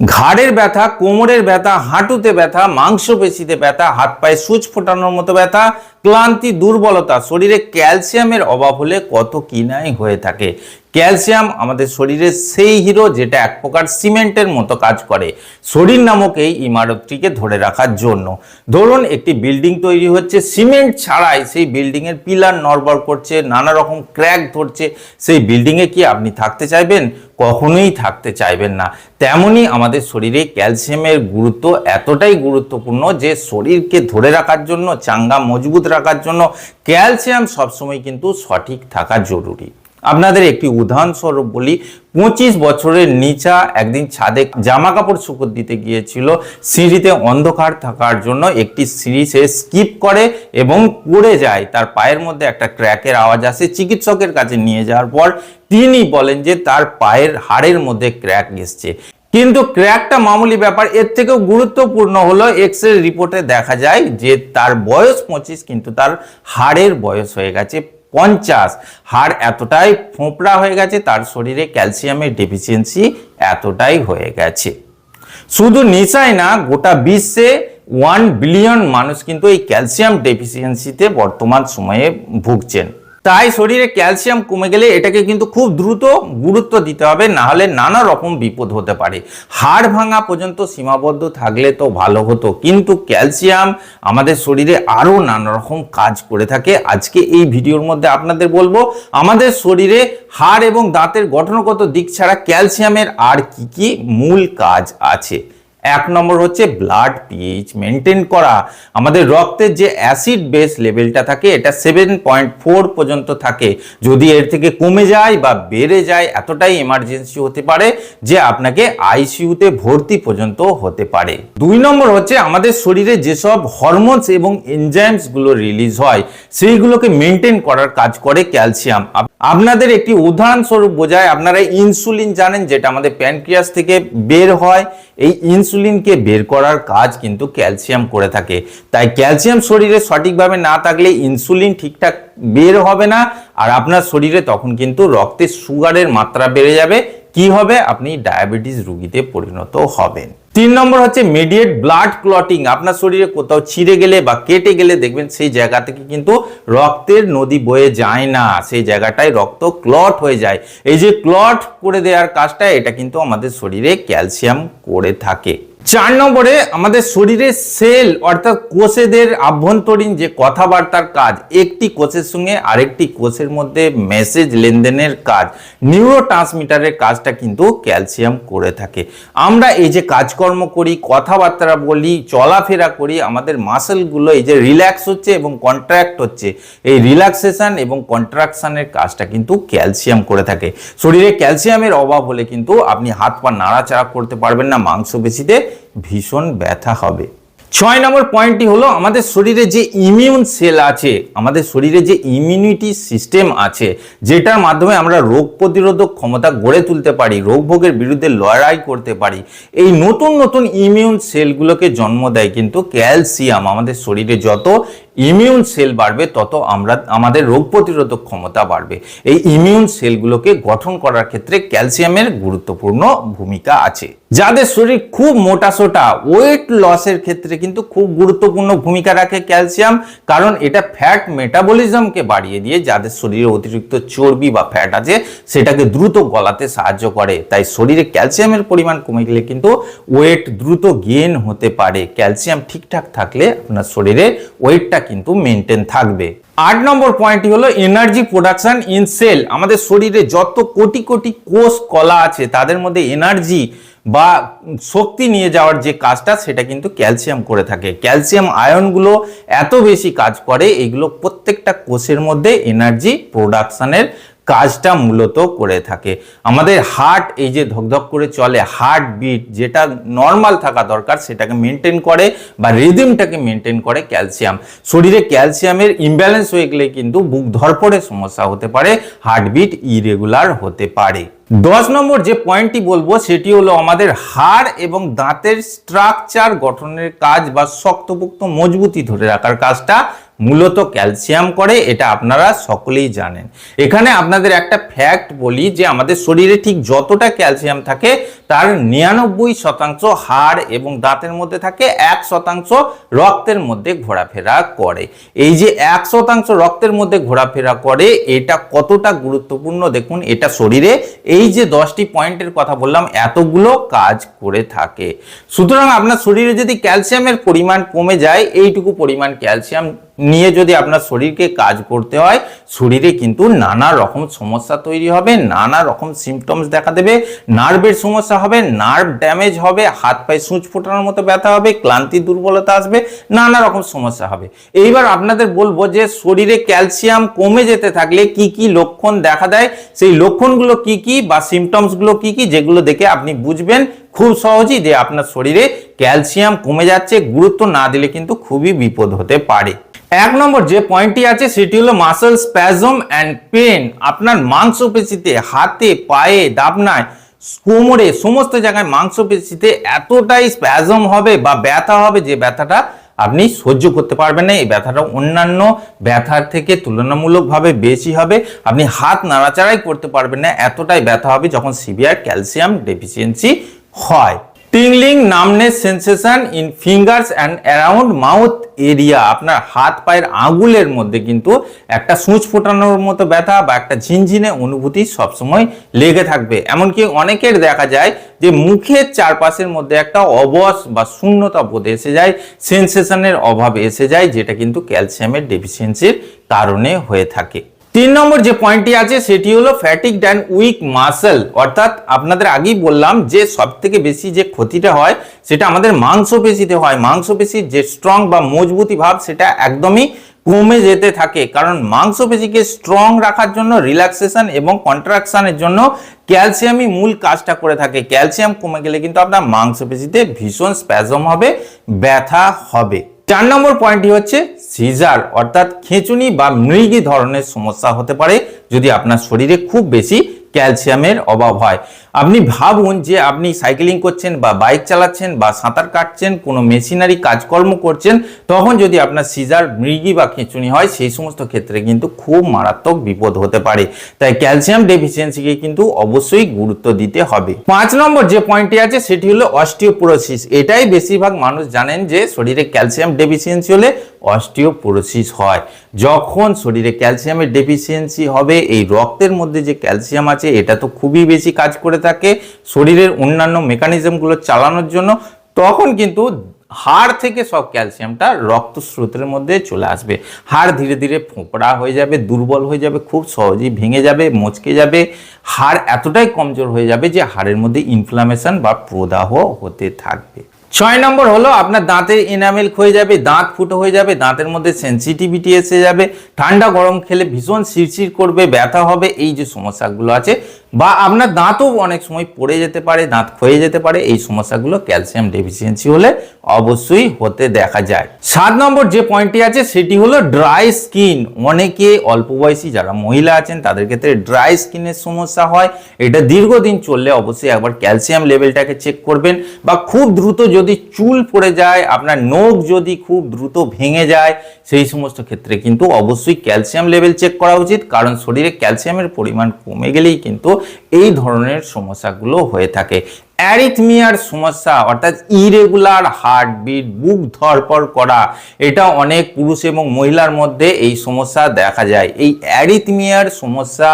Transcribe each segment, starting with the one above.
ঘাড়ের ব্যথা কোমরের ব্যথা হাঁটুতে ব্যথা মাংসপেশিতে ব্যথা হাত পায়ে সুচ ফোটানোর মতো ব্যথা ক্লান্তি, দুর্বলতা, শরীরে ক্যালসিয়ামের অভাব হলে কত কিনাই হয়ে থাকে। ক্যালসিয়াম আমাদের শরীরের সেই হিরো যেটা এক প্রকার সিমেন্টের মতো কাজ করে শরীর নামক এই ইমারতটিকে ধরে রাখার জন্য। ধরুন একটি বিল্ডিং তৈরি হচ্ছে, সিমেন্ট ছাড়াই সেই বিল্ডিংয়ের পিলার নড়বড় করছে, নানা রকম ক্র্যাক ধরছে, সেই বিল্ডিংয়ে কি আপনি থাকতে চাইবেন? কখনোই থাকতে চাইবেন না। তেমনি আমাদের শরীরে ক্যালসিয়ামের গুরুত্ব এতটাই গুরুত্বপূর্ণ যে শরীরকে ধরে রাখার জন্য চাঙ্গা মজবুত রাখার জন্য ক্যালসিয়াম সবসময় কিন্তু সঠিক থাকা জরুরি। আপনাদের একটি উদাহরণস্বরূপ বলি, পঁচিশ বছরের নিচা একদিন ছাদে জামা কাপড় শুকর দিতে গিয়েছিল, সিঁড়িতে অন্ধকার থাকার জন্য একটি সিঁড়ি সে স্কিপ করে এবং পড়ে যায়। তার পায়ের মধ্যে একটা ক্র্যাকের আওয়াজ আসে, চিকিৎসকের কাছে নিয়ে যাওয়ার পর তিনি বলেন যে তার পায়ের হাড়ের মধ্যে ক্র্যাক এসছে। কিন্তু ক্র্যাকটা মামুলি ব্যাপার, এর থেকেও গুরুত্বপূর্ণ হলো এক্স রে রিপোর্টে দেখা যায় যে তার বয়স পঁচিশ কিন্তু তার হাড়ের বয়স হয়ে গেছে পঞ্চাশ। হাড় এতটাই ফোঁপড়া হয়ে গেছে, তার শরীরে ক্যালসিয়ামের ডেফিসিয়েন্সি এতটাই হয়ে গেছে। শুধু নেশাই না, গোটা বিশ্বে ওয়ান বিলিয়ন মানুষ কিন্তু এই ক্যালসিয়াম ডেফিসিয়েন্সিতে বর্তমান সময়ে ভুগছেন। তাই শরীরে ক্যালসিয়াম কমে গেলে এটাকে কিন্তু খুব দ্রুত গুরুত্ব দিতে হবে না হলে নানা রকম বিপদ হতে পারে। হাড় ভাঙা পর্যন্ত সীমাবদ্ধ থাকলে তো ভালো হতো, কিন্তু ক্যালসিয়াম আমাদের শরীরে আরও নানা রকম কাজ করে থাকে। আজকে এই ভিডিওর মধ্যে আপনাদের বলব, আমাদের শরীরে হাড় এবং দাঁতের গঠনগত দিক ছাড়া ক্যালসিয়ামের আর কি কি মূল কাজ আছে। এক নম্বর হচ্ছে ব্লাড পিএইচ মেনটেন করা। আমাদের রক্তের যে অ্যাসিড বেস লেভেলটা থাকে, এটা সেভেন পয়েন্ট ফোর পর্যন্ত থাকে। যদি এর থেকে কমে যায় বা বেড়ে যায়, এতটাই এমার্জেন্সি হতে পারে যে আপনাকে আইসিইউতে ভর্তি পর্যন্ত হতে পারে। দুই নম্বর হচ্ছে আমাদের শরীরে যেসব হরমোনস এবং এনজাইমসগুলো রিলিজ হয়, সেইগুলোকে মেনটেন করার কাজ করে ক্যালসিয়াম আপনাদের একটি উদাহরণস্বরূপ বোঝায়, আপনারা ইনসুলিন জানেন, যেটা আমাদের প্যানক্রিয়াস থেকে বের হয়। এই ইনসুলিনকে বের করার কাজ কিন্তু ক্যালসিয়াম করে থাকে। তাই ক্যালসিয়াম শরীরে সঠিকভাবে না থাকলে ইনসুলিন ঠিকঠাক বের হবে না, আর আপনার শরীরে তখন কিন্তু রক্তে সুগারের মাত্রা বেড়ে যাবে। কি হবে? আপনি ডায়াবেটিস রুগীতে পরিণত হবেন। তিন নম্বর হচ্ছে মিডিয়েট ব্লাড ক্লটিং আপনার শরীরে কোথাও ছিঁড়ে গেলে বা কেটে গেলে দেখবেন সেই জায়গা থেকে কিন্তু রক্তের নদী বয়ে যায় না। সেই জায়গাটায় রক্ত ক্লট হয়ে যায়। এই যে ক্লট করে দেওয়ার কাজটা, এটা কিন্তু আমাদের শরীরে ক্যালসিয়াম করে থাকে। চার নম্বরে আমাদের শরীরের সেল অর্থাৎ কোষেদের আভ্যন্তরীণ যে কথাবার্তার কাজ, একটি কোষের সঙ্গে আরেকটি কোষের মধ্যে মেসেজ লেনদেনের কাজ নিউরো ট্রান্সমিটারের কাজটা কিন্তু ক্যালসিয়াম করে থাকে। আমরা এই যে কাজকর্ম করি, কথাবার্তা বলি, চলাফেরা করি, আমাদের মাসেলগুলো এই যে রিল্যাক্স হচ্ছে এবং কন্ট্রাক্ট হচ্ছে। এই রিল্যাক্সেশন এবং কন্ট্রাকশনের কাজটা কিন্তু ক্যালসিয়াম করে থাকে। শরীরে ক্যালসিয়ামের অভাব হলে কিন্তু আপনি হাত পা নাড়াচাড়া করতে পারবেন না, মাংসপেশিতে ভীষণ ব্যথা হবে। ছয় নম্বর পয়েন্টটি হলো আমাদের শরীরে যে ইমিউন সেল আছে, আমাদের শরীরে যে ইমিউনিটি সিস্টেম আছে, যেটার মাধ্যমে আমরা রোগ প্রতিরোধক ক্ষমতা গড়ে তুলতে পারি রোগভোগের বিরুদ্ধে লড়াই করতে পারি, এই নতুন নতুন ইমিউন সেলগুলোকে জন্ম দেয় কিন্তু ক্যালসিয়াম আমাদের শরীরে যত ইমিউন সেল বাড়বে, তত আমরা আমাদের রোগ প্রতিরোধক ক্ষমতা বাড়বে। এই ইমিউন সেলগুলোকে গঠন করার ক্ষেত্রে ক্যালসিয়ামের গুরুত্বপূর্ণ ভূমিকা আছে। যাদের শরীর খুব মোটাসোটা ওয়েট লসের ক্ষেত্রে কিন্তু খুব গুরুত্বপূর্ণ ভূমিকা রাখে ক্যালসিয়াম কারণ এটা ফ্যাট মেটাবলিজমকে বাড়িয়ে দিয়ে যাদের শরীরে অতিরিক্ত চর্বি বা ফ্যাট আছে, সেটাকে দ্রুত গলাতে সাহায্য করে। তাই শরীরে ক্যালসিয়ামের পরিমাণ কমে গেলে কিন্তু ওয়েট দ্রুত গেন হতে পারে। ক্যালসিয়াম ঠিকঠাক থাকলে আপনার শরীরে ওয়েটটা কিন্তু মেনটেন থাকবে। আট নম্বর পয়েন্টটি হলো এনার্জি প্রোডাকশন ইন সেল আমাদের শরীরে যত কোটি কোটি কোষ, কলা আছে, তাদের মধ্যে এনার্জি বা শক্তি নিয়ে যাওয়ার যে কাজটা, সেটা কিন্তু ক্যালসিয়াম করে থাকে। ক্যালসিয়াম আয়নগুলো এত বেশি কাজ করে, এগুলো প্রত্যেকটা কোষের মধ্যে এনার্জি প্রোডাকশনের কাজটা মূলত করে থাকে। আমাদের হার্ট এই যে ধকধক করে চলে হার্ট বিট যেটা নর্মাল থাকা দরকার, সেটাকে মেনটেন করে বা রিদিমটাকে মেনটেন করে ক্যালসিয়াম শরীরে ক্যালসিয়ামের ইমব্যালেন্স হয়ে গেলে কিন্তু বুক ধরপড়ে সমস্যা হতে পারে হার্ট হার্টবিট ইরেগুলার হতে পারে। দশ নম্বর যে পয়েন্টটি বলব, সেটি হলো আমাদের হাড় এবং দাঁতের স্ট্রাকচার গঠনের কাজ বা শক্তপোক্ত মজবুতি ধরে রাখার কাজটা মূলত ক্যালসিয়াম করে, এটা আপনারা সকলেই জানেন। এখানে আপনাদের একটা ফ্যাক্ট বলি যে, আমাদের শরীরে ঠিক যতটা ক্যালসিয়াম থাকে, তার নিরানব্বই শতাংশ হাড় এবং দাঁতের মধ্যে থাকে, এক শতাংশ রক্তের মধ্যে ঘোরাফেরা করে। এই যে এক শতাংশ রক্তের মধ্যে ঘোরাফেরা করে, এটা কতটা গুরুত্বপূর্ণ? দেখুন, এটা শরীরে এই যে দশটি পয়েন্টের কথা বললাম, এতগুলো কাজ করে থাকে। সুতরাং আপনার শরীরে যদি ক্যালসিয়ামের পরিমাণ কমে যায়, এইটুকু পরিমাণ ক্যালসিয়াম নিয়ে যদি আপনার শরীরকে কাজ করতে হয়, শরীরে কিন্তু নানা রকম সমস্যা তৈরি হবে, নানা রকম সিমটমস দেখা দেবে নার্ভের সমস্যা হবে নার্ভ ড্যামেজ হবে, হাত পায়ে সূচ ফোটানোর মতো ব্যথা হবে, ক্লান্তি, দুর্বলতা আসবে, নানা রকম সমস্যা হবে। এইবার আপনাদের বলব যে শরীরে ক্যালসিয়াম কমে যেতে থাকলে কি কি লক্ষণ দেখা দেয়, সেই লক্ষণগুলো কি কি বা সিমটমসগুলো কি কি, যেগুলো দেখে আপনি বুঝবেন খুব সহজেই যে আপনার শরীরে ক্যালসিয়াম কমে যাচ্ছে, গুরুত্ব না দিলে কিন্তু খুবই বিপদ হতে পারে। এক নম্বর যে পয়েন্টটি আছে, সেটি হলো মাসল স্প্যাজম অ্যান্ড পেন আপনার মাংসপেশিতে হাতে, পায়ে, দাবনায়, কোমরে, সমস্ত জায়গায় মাংসপেশিতে এতটাই স্প্যাজম হবে বা ব্যথা হবে যে ব্যথাটা আপনি সহ্য করতে পারবেন না। এই ব্যথাটা অন্যান্য ব্যথার থেকে তুলনামূলকভাবে বেশি হবে। আপনি হাত নাড়াচাড়াই করতে পারবেন না। এতটাই ব্যথা হবে যখন সিভিয়ার ক্যালসিয়াম ডেফিসিয়েন্সি হয়। Tingling, numbness, sensation, in fingers, and around mouth area. আপনার হাত, পায়ের আঙুলের মধ্যে কিন্তু একটা সূচ ফোটানোর মতো ব্যথা বা একটা ঝিনঝিনে অনুভূতি সবসময় লেগে থাকবে। এমনকি অনেকের দেখা যায় যে মুখের চারপাশের মধ্যে একটা অবস বা শূন্যতা বোধ এসে যায়, সেন্সেশনের অভাব এসে যায়, যেটা কিন্তু ক্যালসিয়ামের ডেফিসিয়েন্সির কারণে হয়ে থাকে। তিন নম্বর যে পয়েন্টটি আছে, সেটি হলো ফ্যাটিক অ্যান্ড উইক মাসেল অর্থাৎ আপনাদের আগেই বললাম যে সব থেকে বেশি যে ক্ষতিটা হয়, সেটা আমাদের মাংসপেশিতে হয়। মাংসপেশির যে স্ট্রং বা মজবুতি ভাব, সেটা একদমই কমে যেতে থাকে। কারণ মাংসপেশিকে স্ট্রং রাখার জন্য রিল্যাক্সেশন এবং কন্ট্রাকশনের জন্য ক্যালসিয়ামই মূল কাজটা করে থাকে। ক্যালসিয়াম কমে গেলে কিন্তু আপনার মাংসপেশিতে ভীষণ স্প্যাজম হবে, ব্যথা হবে। চার নম্বর পয়েন্টটি হচ্ছে সিজার, অর্থাৎ খেঁচুনি বা মৃগী ধরনের সমস্যা হতে পারে যদি আপনার শরীরে খুব বেশি ক্যালসিয়ামের অভাব হয়। আপনি ভাবুন যে আপনি সাইকেলিং করছেন বা বাইক চালাচ্ছেন বা সাঁতার কাটছেন, কোনো মেশিনারি কাজকর্ম করছেন, তখন যদি আপনার সিজার, মৃগি বা খেঁচুনি হয়, সেই সমস্ত ক্ষেত্রে কিন্তু খুব মারাত্মক বিপদ হতে পারে। তাই ক্যালসিয়াম ডেফিসিয়েন্সিকে কিন্তু অবশ্যই গুরুত্ব দিতে হবে। পাঁচ নম্বর যে পয়েন্টটি আছে, সেটি হলো অস্টিওপোরোসিস। এটাই বেশিরভাগ মানুষ জানেন যে শরীরে ক্যালসিয়াম ডেফিসিয়েন্সি হলে অস্টিওপোরোসিস হয়। যখন শরীরে ক্যালসিয়ামের ডেফিসিয়েন্সি হবে, এই রক্তের মধ্যে যে ক্যালসিয়াম আছে, এটা তো খুবই বেশি কাজ করে থাকে শরীরের অন্যান্য মেকানিজমগুলো চালানোর জন্য, তখন কিন্তু হাড় থেকে সব ক্যালসিয়ামটা রক্ত স্রোতের মধ্যে চলে আসবে। হাড় ধীরে ধীরে ফোঁপড়া হয়ে যাবে, দুর্বল হয়ে যাবে, খুব সহজেই ভেঙে যাবে, মচকে যাবে। হাড় এতটাই কমজোর হয়ে যাবে যে হাড়ের মধ্যে ইনফ্লামেশন বা প্রদাহ হতে থাকবে। ছয় নম্বর হলো আপনার দাঁতের এনামেল ক্ষয়ে যাবে, দাঁত ফুটো হয়ে যাবে, দাঁতের মধ্যে সেন্সিটিভিটি এসে যাবে, ঠান্ডা গরম খেলে ভীষণ শিরশির করবে, ব্যথা হবে, এই যে সমস্যাগুলো আছে, বা আপনার দাঁতও অনেক সময় পড়ে যেতে পারে, দাঁত ক্ষয়ে যেতে পারে, এই সমস্যাগুলো ক্যালসিয়াম ডেফিসিয়েন্সি হলে অবশ্যই হতে দেখা যায়। সাত নম্বর যে পয়েন্টটি আছে, সেটি হলো ড্রাই স্কিন অনেকে অল্প বয়সী যারা মহিলা আছেন, তাদের ক্ষেত্রে ড্রাই স্কিনের সমস্যা হয়। এটা দীর্ঘদিন চললে অবশ্যই একবার ক্যালসিয়াম লেভেলটাকে চেক করবেন, বা খুব দ্রুত যদি চুল পড়ে যায়, আপনার নখ যদি খুব দ্রুত ভেঙে যায়, সেই সমস্ত ক্ষেত্রে কিন্তু অবশ্যই ক্যালসিয়াম লেভেল চেক করা উচিত। কারণ শরীরে ক্যালসিয়ামের পরিমাণ কমে গেলেই কিন্তু এই ধরনের সমস্যাগুলো হয়ে থাকে। অ্যারিথমিয়ার সমস্যা, অর্থাৎ ইরেগুলার হার্টবিট বুক ধরপড় করা, এটা অনেক পুরুষ এবং মহিলার মধ্যে এই সমস্যা দেখা যায়। এই অ্যারিথমিয়ার সমস্যা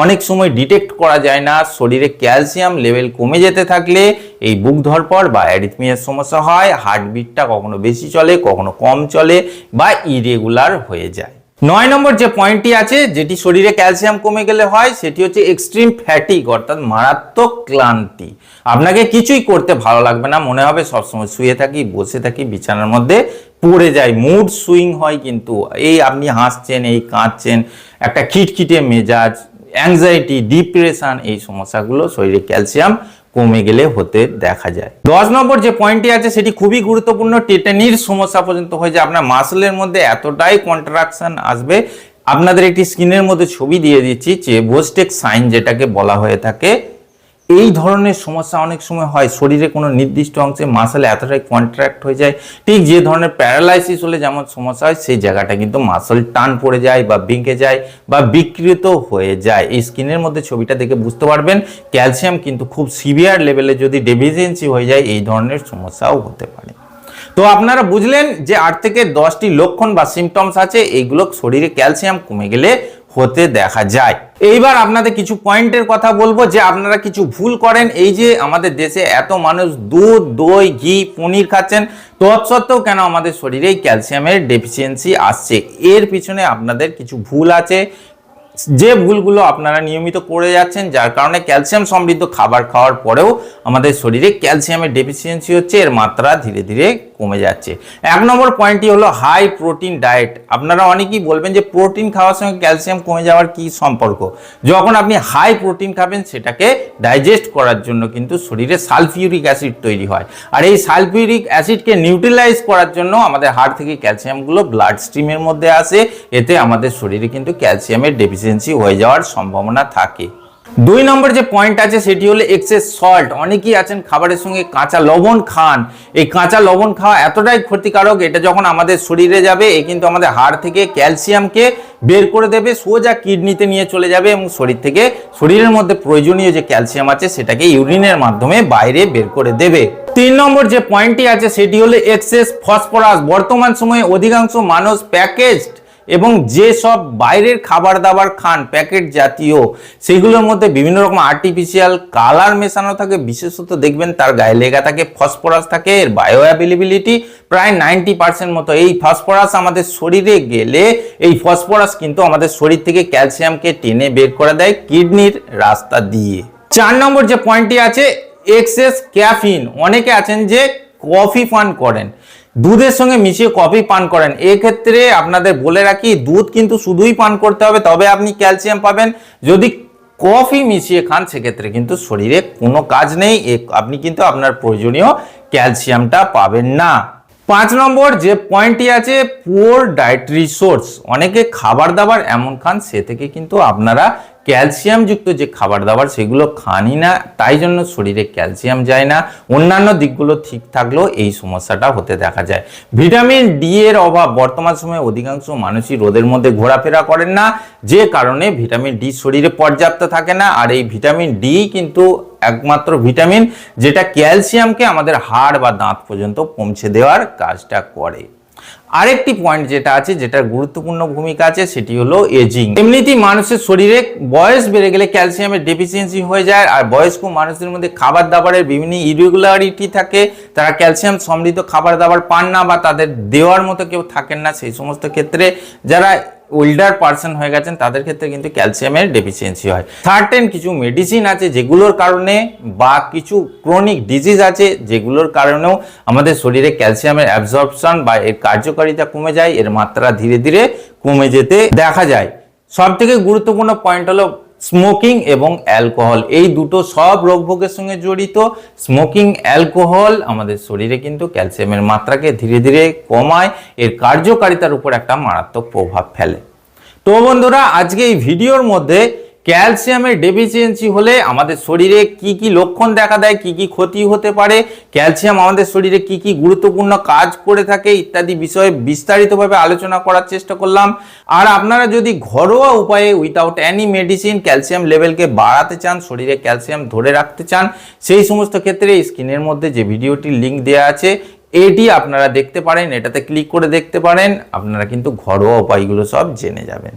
অনেক সময় ডিটেক্ট করা যায় না, শরীরে ক্যালসিয়াম লেভেল কমে যেতে থাকলে এই বুক ধরপড় বা অ্যারিথমিয়ার সমস্যা হয় হার্টবিটটা কখনো বেশি চলে, কখনো কম চলে বা ইরেগুলার হয়ে যায়। নয় নম্বর যে পয়েন্টটি আছে, যেটি শরীরে ক্যালসিয়াম কমে গেলে হয়, সেটি হচ্ছে এক্সট্রিম ফ্যাটিক অর্থাৎ মারাত্মক ক্লান্তি। আপনাকে কিছুই করতে ভালো লাগবে না, মনে হবে সবসময় শুয়ে থাকি, বসে থাকি, বিছানার মধ্যে পড়ে যায় মুড সুইং হয় কিন্তু। এই আপনি হাসছেন, এই কাঁদছেন, একটা খিটখিটে মেজাজ অ্যাংজাইটি ডিপ্রেশান এই সমস্যাগুলো শরীরে ক্যালসিয়াম কমে গেলে হতে দেখা যায়। দশ নম্বর যে পয়েন্টটি আছে, সেটি খুবই গুরুত্বপূর্ণ। টেটানির সমস্যা পর্যন্ত হয়ে যায়। আপনার মাসলের মধ্যে এতটাই কন্ট্রাকশন আসবে। আপনাদের একটি স্ক্রিনের মধ্যে ছবি দিয়ে দিচ্ছি যে বোস্টেক সাইন যেটাকে বলা হয়ে থাকে। এই ধরনের সমস্যা অনেক সময় হয়। শরীরে কোনো নির্দিষ্ট অংশে মাসেল এতটাই কন্ট্রাক্ট হয়ে যায়, ঠিক যে ধরনের প্যারালাইসিস হলে যেমন সমস্যা হয়, সেই জায়গাটা কিন্তু মাসেল টান পড়ে যায় বা ভেঙে যায় বা বিকৃত হয়ে যায়। এই স্কিনের মধ্যে ছবিটা দেখে বুঝতে পারবেন ক্যালসিয়াম কিন্তু খুব সিভিয়ার লেভেলে যদি ডেফিসিয়েন্সি হয়ে যায়, এই ধরনের সমস্যাও হতে পারে। তো আপনারা বুঝলেন যে আট থেকে দশটি লক্ষণ বা সিমটমস আছে, এইগুলো শরীরে ক্যালসিয়াম কমে গেলে হতে দেখা যায়। এইবার আপনাদের কিছু পয়েন্টের কথা বলব যে আপনারা কিছু ভুল করেন। এই যে আমাদের দেশে এত মানুষ দুধ, দই, ঘি, পনির খাচ্ছেন, তৎসত্ত্বেও কেন আমাদের শরীরে ক্যালসিয়ামের ডেফিসিয়েন্সি আসছে? এর পিছনে আপনাদের কিছু ভুল আছে। যে ভুলগুলো আপনারা নিয়মিত করে যাচ্ছেন, যার কারণে ক্যালসিয়াম সমৃদ্ধ খাবার খাওয়ার পরেও আমাদের শরীরে ক্যালসিয়ামের ডেফিসিয়েন্সি হচ্ছে, এর মাত্রা ধীরে ধীরে কমে যাচ্ছে। এক নম্বর পয়েন্টটি হলো হাই প্রোটিন ডায়েট আপনারা অনেকেই বলবেন যে প্রোটিন খাওয়ার সঙ্গে ক্যালসিয়াম কমে যাওয়ার কি সম্পর্ক? যখন আপনি হাই প্রোটিন খাবেন, সেটাকে ডাইজেস্ট করার জন্য কিন্তু শরীরে সালফিউরিক অ্যাসিড তৈরি হয়। আর এই সালফিউরিক অ্যাসিডকে নিউট্রিলাইজ করার জন্য আমাদের হাড় থেকে ক্যালসিয়ামগুলো ব্লাড স্ট্রিমের মধ্যে আসে। এতে আমাদের শরীরে কিন্তু ক্যালসিয়ামের ডেফিসিয়েন্সি হয়ে যাওয়ার সম্ভাবনা থাকে। দুই নম্বর যে পয়েন্ট আছে, সেটি হলো এক্সেস সল্ট অনেকেই আছেন খাবারের সঙ্গে কাঁচা লবণ খান। এই কাঁচা লবণ খাওয়া এতটাই ক্ষতিকারক, এটা যখন আমাদের শরীরে যাবে, এ কিন্তু আমাদের হাড় থেকে ক্যালসিয়ামকে বের করে দেবে, সোজা কিডনিতে নিয়ে চলে যাবে এবং শরীর থেকে শরীরের মধ্যে প্রয়োজনীয় যে ক্যালসিয়াম আছে, সেটাকে ইউরিনের মাধ্যমে বাইরে বের করে দেবে। তিন নম্বর যে পয়েন্টটি আছে, সেটি হলো এক্সেস ফসফরাস বর্তমান সময়ে অধিকাংশ মানুষ প্যাকেজড এবং যে সব বাইরের খাবার দাবার খান, প্যাকেট জাতীয় সেগুলোর মধ্যে বিভিন্ন রকম আর্টিফিশিয়াল কালার মেশানো থাকে। বিশেষত দেখবেন তার গায়ে লেগা থাকে ফসফরাস থাকে, এর বায়ো অ্যাভেলেবিলিটি প্রায় নাইনটি পার্সেন্ট মতো। এই ফসফরাস আমাদের শরীরে গেলে এই ফসফরাস কিন্তু আমাদের শরীর থেকে ক্যালসিয়ামকে টেনে বের করে দেয় কিডনির রাস্তা দিয়ে। চার নম্বর যে পয়েন্টটি আছে এক্সেস ক্যাফিন অনেকে আছেন যে কফি পান করেন। দুধের সঙ্গে মিশিয়ে কফি পান করেন। এক্ষেত্রে আপনাদের বলে রাখি, দুধ কিন্তু শুধুই পান করতে হবে, তবে আপনি ক্যালসিয়াম পাবেন। যদি কফি মিশিয়ে খান, সেক্ষেত্রে কিন্তু শরীরে কোনো কাজ নেই আপনি কিন্তু আপনার প্রয়োজনীয় ক্যালসিয়ামটা পাবেন না। পাঁচ নম্বর, যে পয়েন্টটি আছে, পুয়ার ডায়েটারি সোর্স। অনেকে খাবার দাবার এমন খান, সে থেকে কিন্তু আপনারা ক্যালসিয়াম যুক্ত যে খাবার দাবার, সেগুলো খানই না, তাই জন্য শরীরে ক্যালসিয়াম যায় না। অন্যান্য দিকগুলো ঠিক থাকলেও এই সমস্যাটা হতে দেখা যায়। ভিটামিন ডি এর অভাব বর্তমান সময়ে অধিকাংশ মানুষই রোদের মধ্যে ঘোরাফেরা করেন না। যে কারণে ভিটামিন ডি শরীরে পর্যাপ্ত থাকে না, আর এই ভিটামিন ডি কিন্তু একমাত্র ভিটামিন, যেটা ক্যালসিয়ামকে আমাদের হাড় বা দাঁত পর্যন্ত পৌঁছে দেওয়ার কাজটা করে। আরেকটি পয়েন্ট যেটা আছে, যেটার গুরুত্বপূর্ণ ভূমিকা আছে, সেটি হলো এজিং এমনিতেই মানুষের শরীরে বয়স বেড়ে গেলে ক্যালসিয়ামের ডেফিসিয়েন্সি হয়ে যায়, আর বয়স্ক মানুষদের মধ্যে খাবার দাবারের বিভিন্ন ইরেগুলারিটি থাকে, তারা ক্যালসিয়াম সমৃদ্ধ খাবার দাবার পান না বা তাদের দেওয়ার মতো কেউ থাকেন না, সেই সমস্ত ক্ষেত্রে যারা ওল্ডার পার্সন হয়ে গেছেন, তাদের ক্ষেত্রে কিন্তু ক্যালসিয়ামের ডেফিসিয়েন্সি হয়। সার্টেন কিছু মেডিসিন আছে যেগুলোর কারণে বা কিছু ক্রনিক ডিজিজ আছে যেগুলোর কারণেও আমাদের শরীরে ক্যালসিয়ামের অ্যাবজর্পশন বা এর কার্যকারিতা কমে যায়, এর মাত্রা ধীরে ধীরে কমে যেতে দেখা যায়। সবথেকে গুরুত্বপূর্ণ পয়েন্ট হলো স্মোকিং এবং অ্যালকোহল। এই দুটো সব রোগ ভোগের সঙ্গে জড়িত। স্মোকিং, অ্যালকোহল আমাদের শরীরে কিন্তু ক্যালসিয়ামের মাত্রাকে ধীরে ধীরে কমায়। এর কার্যকারিতার উপর একটা মারাত্মক প্রভাব ফেলে। তো বন্ধুরা, আজকে এই ভিডিওর মধ্যে ক্যালসিয়ামের ডেফিসিয়েন্সি হলে আমাদের শরীরে কি কি লক্ষণ দেখা দেয়, কি কি ক্ষতি হতে পারে, ক্যালসিয়াম আমাদের শরীরে কি কি গুরুত্বপূর্ণ কাজ করে থাকে ইত্যাদি বিষয়ে বিস্তারিতভাবে আলোচনা করার চেষ্টা করলাম। আর আপনারা যদি ঘরোয়া উপায়ে উইথাউট অ্যানি মেডিসিন ক্যালসিয়াম লেভেলকে বাড়াতে চান, শরীরে ক্যালসিয়াম ধরে রাখতে চান, সেই সমস্ত ক্ষেত্রে স্ক্রিনের মধ্যে যে ভিডিওটির লিঙ্ক দেওয়া আছে, এটি আপনারা দেখতে পারেন, এটাতে ক্লিক করে দেখতে পারেন, আপনারা কিন্তু ঘরোয়া উপায়গুলো সব জেনে যাবেন।